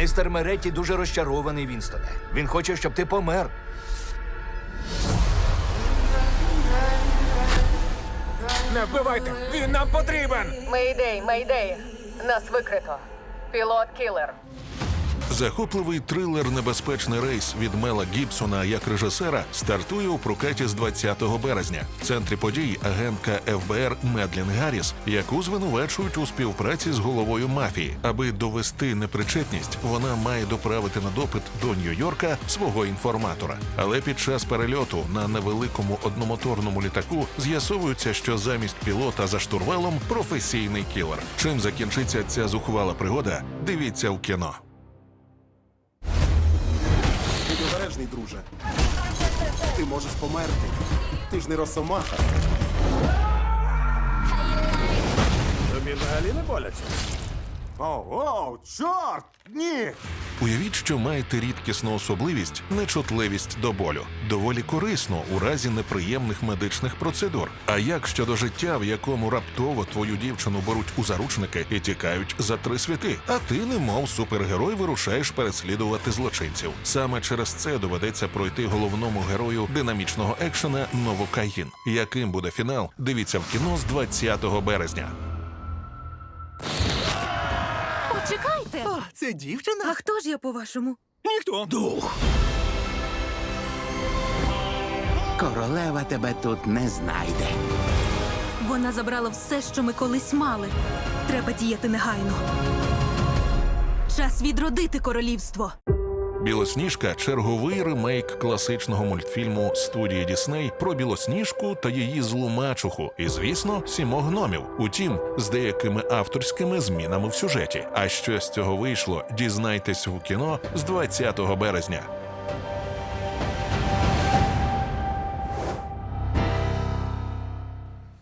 Містер Меретті дуже розчарований, Вінстоне. Він хоче, щоб ти помер. Не вбивайте! Він нам потрібен! Мейдей, мейдей. Нас викрито. Пілот кілер. Захопливий трилер Небезпечний рейс від Мела Гібсона як режисера стартує у прокаті з 20 березня. В центрі подій агентка ФБР Медлін Гарріс, яку звинувачують у співпраці з головою мафії. Аби довести непричетність, вона має доправити на допит до Нью-Йорка свого інформатора. Але під час перельоту на невеликому одномоторному літаку з'ясовується, що замість пілота за штурвалом професійний кілер. Чим закінчиться ця зухвала пригода? Дивіться в кіно. Обережний, друже. Ти можеш померти. Ти ж не росомаха. Тобі взагалі не боляться? О, о, чорт! Ні! Уявіть, що маєте рідкісну особливість нечутливість до болю. Доволі корисно у разі неприємних медичних процедур. А як щодо життя, в якому раптово твою дівчину беруть у заручники і тікають за три світи, а ти, немов супергерой, вирушаєш переслідувати злочинців. Саме через це доведеться пройти головному герою динамічного екшена Новокаїн. Яким буде фінал? Дивіться в кіно з 20 березня. Почекайте! О, це дівчина? А хто ж я по-вашому? Ніхто. Дух. Королева тебе тут не знайде. Вона забрала все, що ми колись мали. Треба діяти негайно. Час відродити королівство. Білосніжка черговий ремейк класичного мультфільму студії Дісней про білосніжку та її злу мачуху, і звісно, сімох гномів. Утім, з деякими авторськими змінами в сюжеті. А що з цього вийшло? Дізнайтесь у кіно з 20 березня.